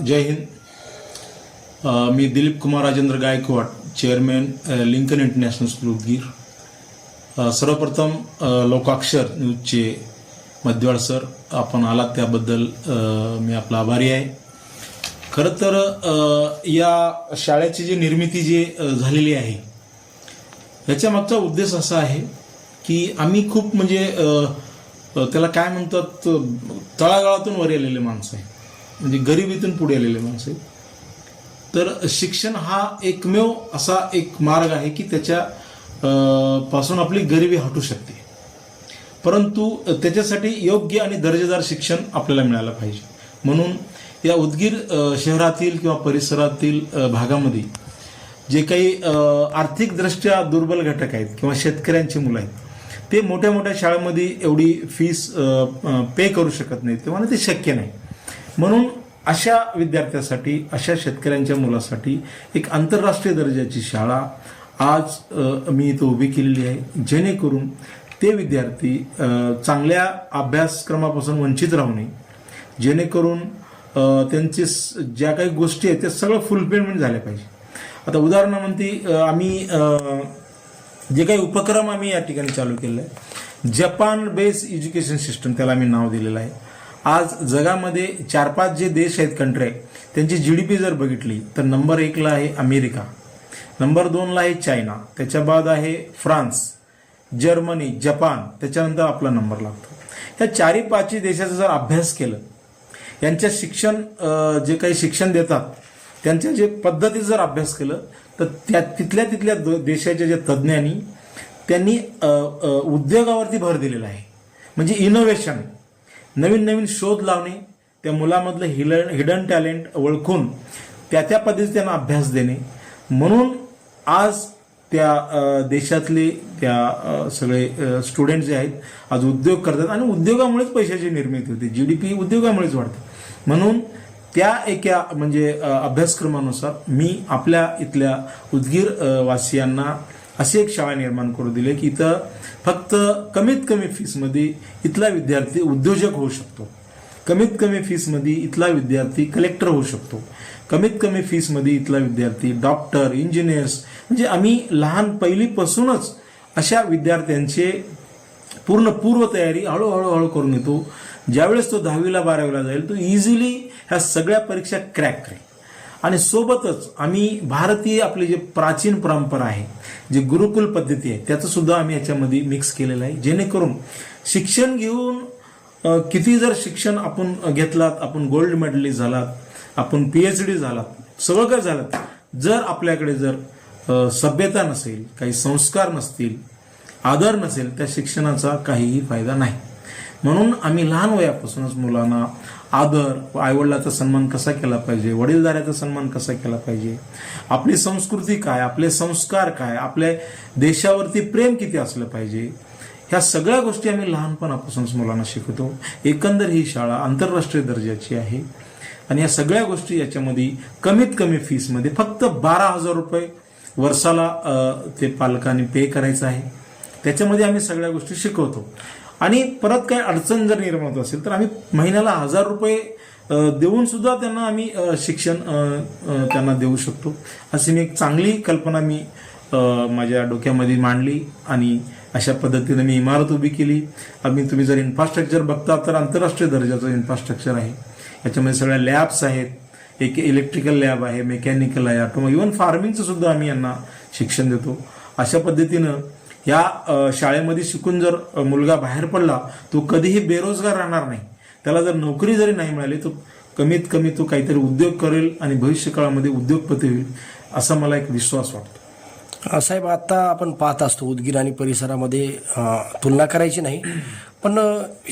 जय हिंद. मी Dilip Kumar Rajendra Gaikwad chairman Lincoln International School Udgir. सर्वप्रथम Lokakshar न्यूजचे मध्यवाड sir आपण आलात त्याबद्दल मी आपला आभारी आहे. खरं तर या शाळेची जी निर्मिती जी झालेली आहे याच्या मागचा उद्देश असा आहे की आम्ही खूप म्हणजे त्याला काय म्हणतात तळागाळातून वर आलेले माणसं आहे. म्हणजे गरिबीतून पुढे आलेले माणसं तर शिक्षण हा एकमेव असा एक मार्ग आहे की त्याच्या पासून आपली गरिबी हटू शकते. परंतु त्याच्यासाठी योग्य आणि दर्जेदार शिक्षण आपल्याला मिळालं पाहिजे. म्हणून या उदगीर शहरातील किंवा परिसरातील भागामध्ये जे काही आर्थिकदृष्ट्या दुर्बल घटक आहेत किंवा शेतकऱ्यांची मुलं आहेत ते मोठ्या मोठ्या शाळेमध्ये एवढी फीस पे करू शकत नाहीत तेव्हा ते शक्य नाही. म्हणून अशा विद्यार्थ्यासाठी अशा शेतकऱ्यांच्या मुलासाठी एक आंतरराष्ट्रीय दर्जाची शाळा आज मी इथं उभी केलेली आहे. जेणेकरून ते विद्यार्थी चांगल्या अभ्यासक्रमापासून वंचित राहू नये जेणेकरून त्यांचे स- ज्या काही गोष्टी आहेत त्या सगळं फुलफिलमेंट झाल्या पाहिजे. आता उदाहरणामध्ये म्हणते आम्ही जे काही उपक्रम आम्ही या ठिकाणी चालू केलेला आहे जपान बेस एज्युकेशन सिस्टम त्याला आम्ही नाव दिलेलं आहे. आज जगामध्ये चार पाच जे देश आहेत कंट्री त्यांची जी डी पी जर बघितली तर नंबर एकला आहे अमेरिका. नंबर दोनला आहे चायना त्याच्या बाद आहे फ्रान्स जर्मनी जपान त्याच्यानंतर आपला नंबर लागतो. या चारी पाचही देशाचा जर अभ्यास केलं यांच्या शिक्षण जे काही शिक्षण देतात त्यांच्या जे पद्धतीत जर अभ्यास केलं तर त्या तिथल्या तिथल्या द- देशाच्या ज्या तज्ज्ञांनी त्यांनी उद्योगावरती भर दिलेला आहे. म्हणजे इनोव्हेशन नवीन नवीन शोध लावणे त्या मुलामधलं हिलन हिडन टॅलेंट ओळखून त्या त्या पद्धतीने त्यांना अभ्यास देणे. म्हणून आज त्या देशातले त्या सगळे स्टुडंट जे आहेत आज उद्योग करतात आणि उद्योगामुळेच पैशाची निर्मिती होते. जी डी पी उद्योगामुळेच वाढते. म्हणून त्या एका म्हणजे अभ्यासक्रमानुसार मी आपल्या इथल्या उदगीर वासियांना अशी एक शाळा निर्माण करू दिली की इथं फक्त कमीत कमी फीसमध्ये इथला विद्यार्थी उद्योजक होऊ शकतो. कमीत कमी फीसमध्ये इथला विद्यार्थी कलेक्टर होऊ शकतो. कमीत कमी फीसमध्ये इथला विद्यार्थी डॉक्टर इंजिनियर्स म्हणजे आम्ही लहान पहिलीपासूनच अशा विद्यार्थ्यांचे पूर्ण पूर्वतयारी हळूहळू हळू करून येतो ज्यावेळेस तो दहावीला बारावीला जाईल तो इझिली ह्या सगळ्या परीक्षा क्रॅक करेल. आणि सोबतच आम्ही भारतीय आपली जे प्राचीन परंपरा आहे जी गुरुकुल पद्धती आहे त्याचं सुद्धा आम्ही याच्यामध्ये मिक्स केलेलं आहे. जेणेकरून शिक्षण घेऊन किती जर शिक्षण आपण घेतलात आपण गोल्ड मेडलिस्ट झालात आपण पी एच डी झालात सगळं काय झालं जर आपल्याकडे जर सभ्यता नसेल काही संस्कार नसतील आदर नसेल त्या शिक्षणाचा काहीही फायदा नाही. म्हणून आम्ही लहान वयापासूनच मुलांना आदर आईवडिलाचा सन्मान कसा केला पाहिजे? वडीलधाऱ्याचा सन्मान कसा केला पाहिजे? आपली संस्कृती काय? आपले संस्कार काय? आपल्या देशावरती प्रेम किती असलं पाहिजे? ह्या सगळ्या गोष्टी आम्ही लहानपणापासूनच मुलांना शिकवतो. एकंदर ही शाळा आंतरराष्ट्रीय दर्जाची आहे. आणि या सगळ्या गोष्टी याच्यामध्ये कमीत कमी फीसमध्ये फक्त बारा हजार रुपये वर्षाला ते पालकांनी पे करायचं आहे. त्याच्यामध्ये आम्ही सगळ्या गोष्टी शिकवतो. आणि परत काही अडचण जर निर्माण होत असेल तर आम्ही महिन्याला हजार रुपये देऊन सुद्धा त्यांना आम्ही शिक्षण त्यांना देऊ शकतो. अशी मी एक चांगली कल्पना मी माझ्या डोक्यामध्ये मांडली आणि अशा पद्धतीने मी इमारत उभी केली. आम्ही तुम्ही जर इन्फ्रास्ट्रक्चर बघता तर आंतरराष्ट्रीय दर्जाचं इन्फ्रास्ट्रक्चर आहे. याच्यामध्ये सगळ्या लॅब्स आहेत. एक इलेक्ट्रिकल लॅब आहे मेकॅनिकल आहे ऑटोमो इव्हन फार्मिंगचं सुद्धा आम्ही यांना शिक्षण देतो. अशा पद्धतीनं या शाळेमध्ये शिकून जर मुलगा बाहेर पडला तो कधीही बेरोजगार राहणार नाही. त्याला जर नोकरी जरी नाही मिळाली तो कमीत कमी तो काहीतरी उद्योग करेल आणि भविष्य काळामध्ये उद्योगपती होईल असा मला एक विश्वास वाटतो. साहेब आता आपण पाहत असतो उदगीर आणि परिसरामध्ये तुलना करायची नाही पण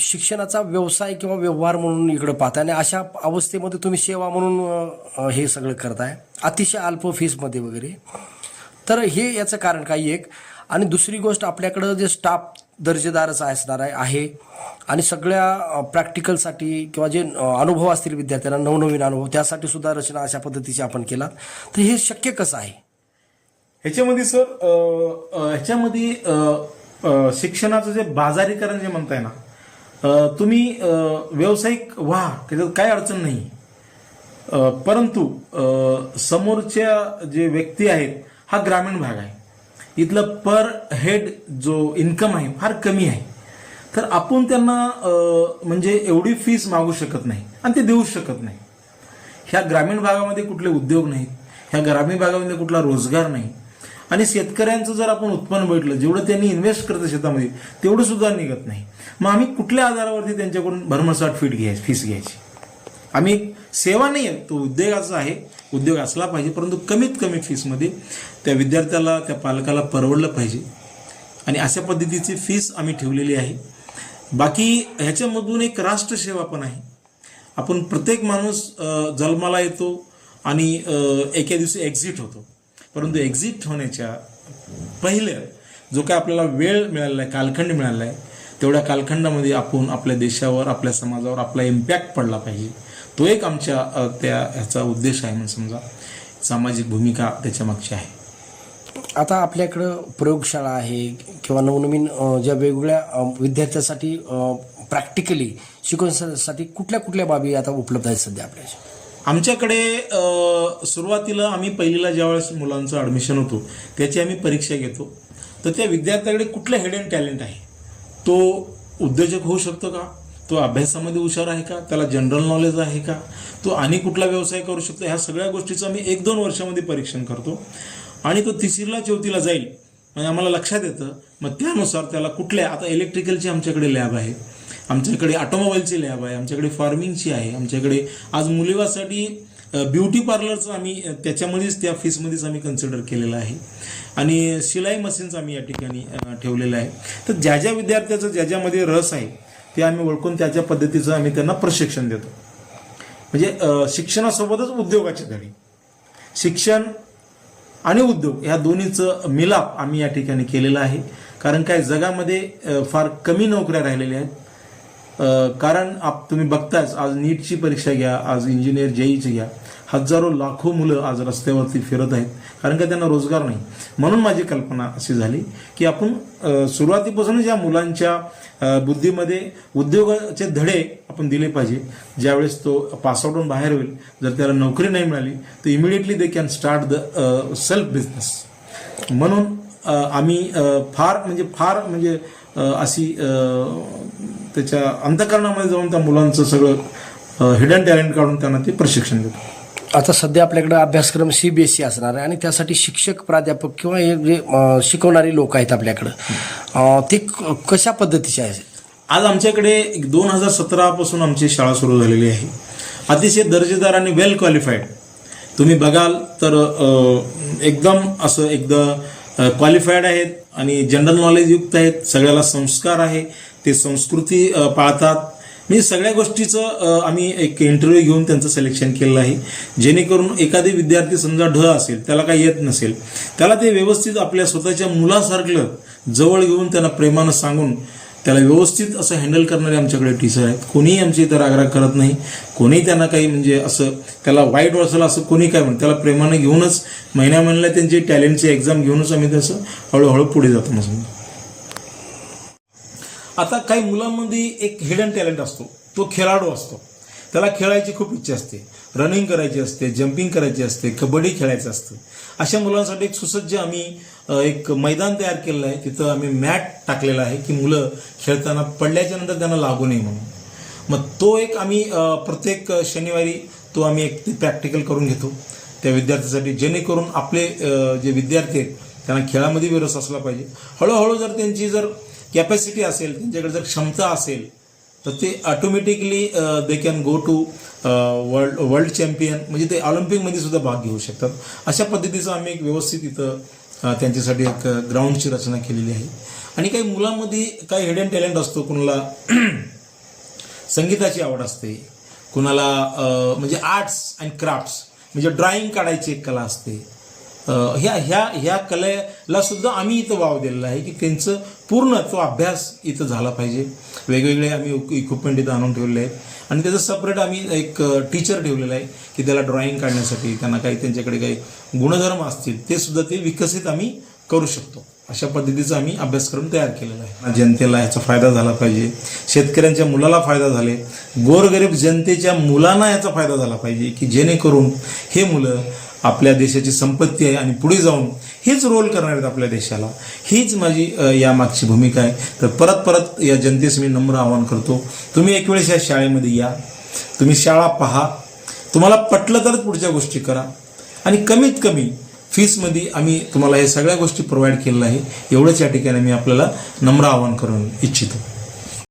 शिक्षणाचा व्यवसाय किंवा व्यवहार म्हणून इकडं पाहताय आणि अशा अवस्थेमध्ये तुम्ही सेवा म्हणून हे सगळं करताय अतिशय अल्प फीसमध्ये वगैरे. तर हे याचं कारण काही एक. आणि दुसरी गोष्ट आपल्याकडं जे स्टाफ दर्जेदारच असणार आहे आहे. आणि सगळ्या प्रॅक्टिकलसाठी किंवा जे अनुभव असतील विद्यार्थ्यांना नवनवीन अनुभव त्यासाठी सुद्धा रचना अशा पद्धतीची आपण केला तर हे शक्य कसं आहे? ह्याच्यामध्ये सर ह्याच्यामध्ये शिक्षणाचं जे बाजारीकरण जे म्हणताय ना तुम्ही व्यावसायिक व्हा त्याच्यात काय अडचण नाही. परंतु समोरच्या जे व्यक्ती आहेत हा ग्रामीण भाग आहे. इथलं पर हेड जो इन्कम आहे फार कमी आहे. तर आपण त्यांना म्हणजे एवढी फीस मागू शकत नाही आणि ते देऊ शकत नाही. ह्या ग्रामीण भागामध्ये कुठले उद्योग नाहीत ह्या ग्रामीण भागामध्ये कुठला रोजगार नाही. आणि शेतकऱ्यांचं जर आपण उत्पन्न बघितलं जेवढं त्यांनी इन्व्हेस्ट करतं शेतामध्ये तेवढं सुद्धा निघत नाही. मग आम्ही कुठल्या आधारावरती त्यांच्याकडून भरमसाठ फीट घ्यायची फीस घ्यायची? आम्ही सेवा नाही आहे तो उद्योगाचा आहे. उद्योग असला पाहिजे परंतु कमीत कमी फीसमध्ये त्या विद्यार्थ्याला त्या पालकाला परवडलं पाहिजे. आणि अशा पद्धतीची फीस आम्ही ठेवलेली आहे. बाकी ह्याच्यामधून एक राष्ट्रसेवा पण आहे. आपण प्रत्येक माणूस जन्माला येतो आणि एके दिवशी एक्झिट होतो. परंतु एक्झिट होण्याच्या पहिल्या जो काय आपल्याला वेळ मिळालेला आहे कालखंड मिळाला आहे तेवढ्या कालखंडामध्ये आपण आपल्या देशावर आपल्या समाजावर आपला इम्पॅक्ट पडला पाहिजे. तो एक आमच्या त्या ह्याचा उद्देश आहे म्हणून समजा सामाजिक भूमिका त्याच्या मागची आहे. आता आपल्याकडं प्रयोगशाळा आहे किंवा नवनवीन ज्या वेगवेगळ्या विद्यार्थ्यांसाठी प्रॅक्टिकली शिकवण्यासाठी कुठल्या कुठल्या बाबी आता उपलब्ध आहेत सध्या आपल्या आमच्याकडे सुरुवातीला आम्ही पहिलीला ज्यावेळेस मुलांचं ॲडमिशन होतो त्याची आम्ही परीक्षा घेतो. तर त्या विद्यार्थ्याकडे कुठलं हिडन टॅलेंट आहे? तो उद्योजक होऊ शकतो का? तो अभ्यासामध्ये हुशार आहे का? त्याला जनरल नॉलेज आहे का? तो आणि कुठला व्यवसाय करू शकतो? ह्या सगळ्या गोष्टीचं आम्ही एक दोन वर्षामध्ये परीक्षण करतो. आणि तो तिसरीला चौथीला जाईल. म्हणजे आम्हाला लक्षात येतं. मग त्यानुसार त्याला कुठल्या आता इलेक्ट्रिकलची आमच्याकडे लॅब आहे. आमच्याकडे ऑटोमोबाईलची लॅब आहे. आमच्याकडे फार्मिंगची आहे. आमच्याकडे आज मुलीवासाठी ब्युटी पार्लरचं आम्ही त्याच्यामध्येच त्या फीसमध्येच आम्ही कन्सिडर केलेलं आहे. आणि शिलाई मशीन्स आम्ही या ठिकाणी ठेवलेलं आहे. तर ज्या ज्या विद्यार्थ्याचं ज्याच्यामध्ये रस आहे ते आम्ही ओळखून त्याच्या पद्धतीचं आम्ही त्यांना प्रशिक्षण देतो. म्हणजे शिक्षणासोबतच उद्योगाची धडी शिक्षण आणि उद्योग ह्या दोन्हीचं मिलाप आम्ही या ठिकाणी केलेला आहे. कारण काय जगामध्ये फार कमी नोकऱ्या राहिलेल्या आहेत. कारण आप तुम्ही बघताच आज नीटची परीक्षा घ्या आज इंजिनियर जेईची घ्या. हजारो लाखो मुलं आज रस्त्यावरती फिरत आहेत कारण का त्यांना रोजगार नाही. म्हणून माझी कल्पना अशी झाली की आपण सुरुवातीपासूनच या मुलांच्या बुद्धीमध्ये उद्योगाचे धडे आपण दिले पाहिजे ज्यावेळेस तो पासआउट होऊन बाहेर होईल जर त्याला नोकरी नाही मिळाली तर immediately they can start the self business म्हणून आम्ही फार म्हणजे फार म्हणजे अशी त्याच्या अंतकरणामध्ये जाऊन त्या मुलांचं सगळं हिडन टॅलेंट काढून त्यांना ते प्रशिक्षण देतो. आता सध्या आपल्याकडे अभ्यासक्रम सी बी एस सी असणार आहे आणि त्यासाठी शिक्षक प्राध्यापक किंवा हे जे शिकवणारे लोक आहेत आपल्याकडं. अ, ते क- कशा पद्धतीचे आहेत? आज आमच्याकडे दोन हजार सतरापासून आमची शाळा सुरू झालेली आहे. अतिशय दर्जेदार आणि वेल क्वालिफाईड तुम्ही बघाल तर अ, एकदम असं एकदा क्वालिफाईड आहेत आणि जनरल नॉलेजयुक्त आहेत. सगळ्याला संस्कार आहे. ते संस्कृती अ, पाळतात. म्हणजे सगळ्या गोष्टीचं आम्ही एक इंटरव्ह्यू घेऊन त्यांचं सिलेक्शन केलेलं आहे. जेणेकरून एखादी विद्यार्थी समजा ढ असेल त्याला काही येत नसेल त्याला ते व्यवस्थित आपल्या स्वतःच्या मुलासारखं जवळ घेऊन त्यांना प्रेमानं सांगून त्याला व्यवस्थित असं हँडल करणारे आमच्याकडे टीचर आहेत. कोणीही आमच्या इथं रागराग करत नाही. कोणीही त्यांना काही म्हणजे असं त्याला वाईट वाचलं असं कोणी काय म्हणत त्याला प्रेमानं घेऊनच महिन्या महिन्याला त्यांची टॅलेंटची एक्झाम घेऊनच आम्ही तसं हळूहळू पुढे जातो. मग समजा आता काही मुलांमध्ये एक हिडन टॅलेंट असतो. तो खेळाडू असतो. त्याला खेळायची खूप इच्छा असते. रनिंग करायची असते जम्पिंग करायची असते कबड्डी खेळायचं असतं. अशा मुलांसाठी एक सुसज्ज आम्ही एक मैदान तयार केलेलं आहे. तिथं आम्ही मॅट टाकलेला आहे की मुलं खेळताना पडल्याच्या नंतर त्यांना लागू नये म्हणून. मग तो एक आम्ही प्रत्येक शनिवारी तो आम्ही एक प्रॅक्टिकल करून घेतो. त्या विद्यार्थ्यासाठी जेणेकरून आपले जे विद्यार्थी आहेत त्यांना खेळामध्ये बी रस असला पाहिजे. हळूहळू जर त्यांची जर कॅपॅसिटी असेल त्यांच्याकडे जर क्षमता असेल तर ते automatically they can go to world world champion म्हणजे ते ऑलिम्पिकमध्ये सुद्धा भाग घेऊ शकतात. अशा पद्धतीचं आम्ही एक व्यवस्थित इथं त्यांच्यासाठी एक ग्राउंडची रचना केलेली आहे. आणि काही मुलांमध्ये काही हिडन टॅलेंट असतो. कुणाला संगीताची आवड असते. कुणाला म्हणजे आर्ट्स अँड क्राफ्ट्स म्हणजे ड्रॉइंग काढायची एक कला असते. ह्या ह्या ह्या कलेला सुद्धा आम्ही इथं वाव दिलेला आहे की त्यांचं पूर्ण तो अभ्यास इथं झाला पाहिजे. वेगवेगळे आम्ही इक्विपमेंट इथं आणून ठेवलेले आहेत. आणि त्याचं सपरेट आम्ही एक टीचर ठेवलेला आहे की त्याला ड्रॉइंग काढण्यासाठी त्यांना काही त्यांच्याकडे काही गुणधर्म असतील ते सुद्धा ते विकसित आम्ही करू शकतो. अशा पद्धतीचा आम्ही अभ्यासक्रम तयार केलेला आहे. जनतेला याचा फायदा झाला पाहिजे. शेतकऱ्यांच्या मुलाला फायदा झाले. गोरगरीब जनतेच्या मुलांना याचा फायदा झाला पाहिजे की जेणेकरून हे मुलं आपल्या देशाची संपत्ती आहे आणि पुढे जाऊन हेच रोल करणार आहेत आपल्या देशाला. हीच माझी या मागची भूमिका आहे. तर परत परत या जनतेस मी नम्र आवाहन करतो. तुम्ही एक वेळेस या शाळेमध्ये या. तुम्ही शाळा पहा. तुम्हाला पटलं तरच पुढच्या गोष्टी करा. आणि कमीत कमी फीसमध्ये आम्ही तुम्हाला हे सगळ्या गोष्टी प्रोव्हाइड केलेल्या आहे एवढंच या ठिकाणी मी आपल्याला नम्र आवाहन करून इच्छितो.